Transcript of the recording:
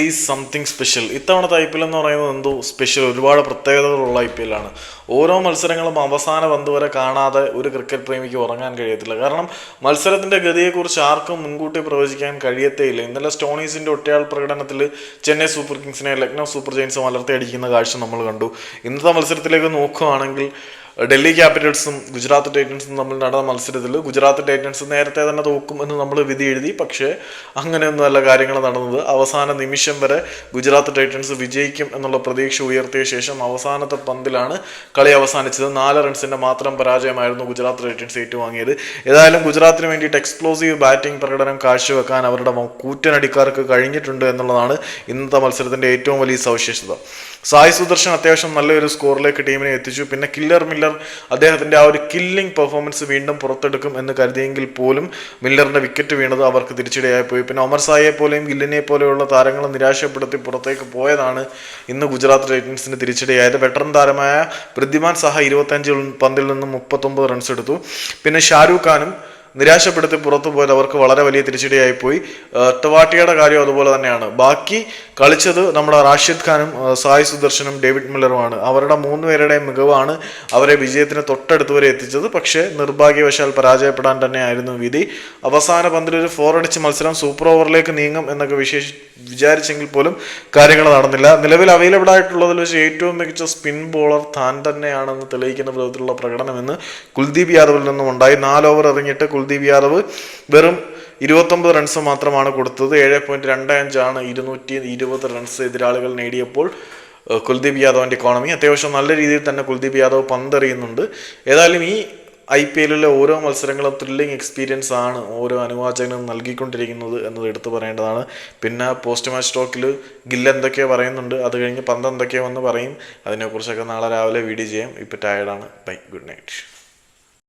Is something special ഇത്തവണത്തെ I P L എന്ന് പറയുന്നത് എന്തോ സ്പെഷ്യൽ ഒരുപാട് പ്രത്യേകതകളുള്ള ഐ പി എൽ ആണ്. ഓരോ മത്സരങ്ങളും അവസാന പന്ത് വരെ കാണാതെ ഒരു ക്രിക്കറ്റ് പ്രേമിക്ക് ഉറങ്ങാൻ കഴിയത്തില്ല. കാരണം മത്സരത്തിന്റെ ഗതിയെക്കുറിച്ച് ആർക്കും മുൻകൂട്ടി പ്രവചിക്കാൻ കഴിയത്തേയില്ല. ഇന്നലെ സ്റ്റോണീസിന്റെ ഒറ്റയാൾ പ്രകടനത്തിൽ ചെന്നൈ സൂപ്പർ കിങ്സിനെ ലക്നൗ സൂപ്പർ ജയൻസ് വളർത്തിയടിക്കുന്ന കാഴ്ച നമ്മൾ കണ്ടു. ഇന്നത്തെ മത്സരത്തിലേക്ക് നോക്കുകയാണെങ്കിൽ ഡൽഹി ക്യാപിറ്റൽസും ഗുജറാത്ത് ടൈറ്റൻസും തമ്മിൽ നടന്ന മത്സരത്തിൽ ഗുജറാത്ത് ടൈറ്റൻസ് നേരത്തെ തന്നെ തോക്കും എന്ന് നമ്മൾ വിധി എഴുതി. പക്ഷേ അങ്ങനെയൊന്നുമല്ല കാര്യങ്ങൾ നടന്നത്. അവസാന നിമിഷം വരെ ഗുജറാത്ത് ടൈറ്റൻസ് വിജയിക്കും എന്നുള്ള പ്രതീക്ഷ ഉയർത്തിയ ശേഷം അവസാനത്തെ പന്തിലാണ് കളി അവസാനിച്ചത്. നാല് റൺസിന്റെ മാത്രം പരാജയമായിരുന്നു ഗുജറാത്ത് ടൈറ്റൻസ് ഏറ്റുവാങ്ങിയത്. ഏതായാലും ഗുജറാത്തിന് വേണ്ടിയിട്ട് എക്സ്പ്ലോസീവ് ബാറ്റിംഗ് പ്രകടനം കാഴ്ചവെക്കാൻ അവരുടെ കൂറ്റനടിക്കാർക്ക് കഴിഞ്ഞിട്ടുണ്ട് എന്നുള്ളതാണ് ഇന്നത്തെ മത്സരത്തിന്റെ ഏറ്റവും വലിയ സവിശേഷത. സായി സുദർശൻ അത്യാവശ്യം നല്ലൊരു സ്കോറിലേക്ക് ടീമിനെ എത്തിച്ചു. പിന്നെ കില്ലർ മില്ലർ അദ്ദേഹത്തിന്റെ ആ ഒരു കില്ലിംഗ് പെർഫോമൻസ് വീണ്ടും പുറത്തെടുക്കും എന്ന് കരുതിയെങ്കിൽ പോലും മില്ലറിന്റെ വിക്കറ്റ് വീണത് അവർക്ക് തിരിച്ചടിയായി പോയി. പിന്നെ ഒമർ സായിയെ പോലെയും ഗില്ലിനെ പോലെയുള്ള താരങ്ങളെ നിരാശപ്പെടുത്തി പുറത്തേക്ക് പോയതാണ് ഇന്ന് ഗുജറാത്ത് ടൈറ്റൻസിന് തിരിച്ചടിയായത്. വെറ്ററൻ താരമായ പൃഥ്വിമാൻ സഹ ഇരുപത്തഞ്ച് പന്തിൽ നിന്നും മുപ്പത്തൊമ്പത് റൺസ് എടുത്തു. പിന്നെ ഷാരൂഖ് ഖാനും നിരാശപ്പെടുത്തി പുറത്തു പോയത് അവർക്ക് വളരെ വലിയ തിരിച്ചടിയായി പോയി കാര്യം അതുപോലെ തന്നെയാണ്. ബാക്കി കളിച്ചത് നമ്മുടെ റാഷിദ് ഖാനും സായി സുദർശനും ഡേവിഡ് മില്ലറുമാണ്. അവരുടെ മൂന്ന് പേരുടെയും മികവാണ് അവരെ വിജയത്തിന് തൊട്ടടുത്ത് വരെ എത്തിച്ചത്. പക്ഷേ നിർഭാഗ്യവശാൽ പരാജയപ്പെടാൻ തന്നെയായിരുന്നു വിധി. അവസാന പന്തിൽ ഒരു ഫോർ അടിച്ച് മത്സരം സൂപ്പർ ഓവറിലേക്ക് നീങ്ങും എന്നൊക്കെ വിശേഷി വിചാരിച്ചെങ്കിൽ പോലും കാര്യങ്ങൾ നടന്നില്ല. നിലവിൽ അവൈലബിൾ ആയിട്ടുള്ളതിൽ വെച്ച് ഏറ്റവും മികച്ച സ്പിൻ ബോളർ താൻ തന്നെയാണെന്ന് തെളിയിക്കുന്ന വിധത്തിലുള്ള പ്രകടനമെന്ന് കുൽദീപ് യാദവിൽ നിന്നും ഉണ്ടായി നാല് ഓവർ എറിഞ്ഞിട്ട് കുൽദീപ് യാദവ് വെറും ഇരുപത്തൊമ്പത് റൺസ് മാത്രമാണ് കൊടുത്തത്. ഏഴ് പോയിന്റ് രണ്ട് അഞ്ചാണ് ഇരുന്നൂറ്റി ഇരുപത് റൺസ് എതിരാളികൾ നേടിയപ്പോൾ കുൽദീപ് യാദവിന്റെ ഇക്കോണമി അത്യാവശ്യം നല്ല രീതിയിൽ തന്നെ കുൽദീപ് യാദവ് പന്തെറിയുന്നുണ്ട്. ഏതായാലും ഈ ഐ പി എല്ലിലെ ഓരോ മത്സരങ്ങളും ത്രില്ലിംഗ് എക്സ്പീരിയൻസ് ആണ് ഓരോ അനുവാചകനും നൽകിക്കൊണ്ടിരിക്കുന്നത് എന്നത് എടുത്തു പറയേണ്ടതാണ്. പിന്നെ പോസ്റ്റ് മാച്ച് ടോക്കിൽ ഗില്ല് എന്തൊക്കെയോ പറയുന്നുണ്ട് അത് കഴിഞ്ഞ് പന്ത് എന്തൊക്കെയോ വന്ന് പറയും. അതിനെക്കുറിച്ചൊക്കെ നാളെ രാവിലെ വീഡിയോ ചെയ്യാം. ഇപ്പോൾ ടയർഡാണ് ബൈ. Good night.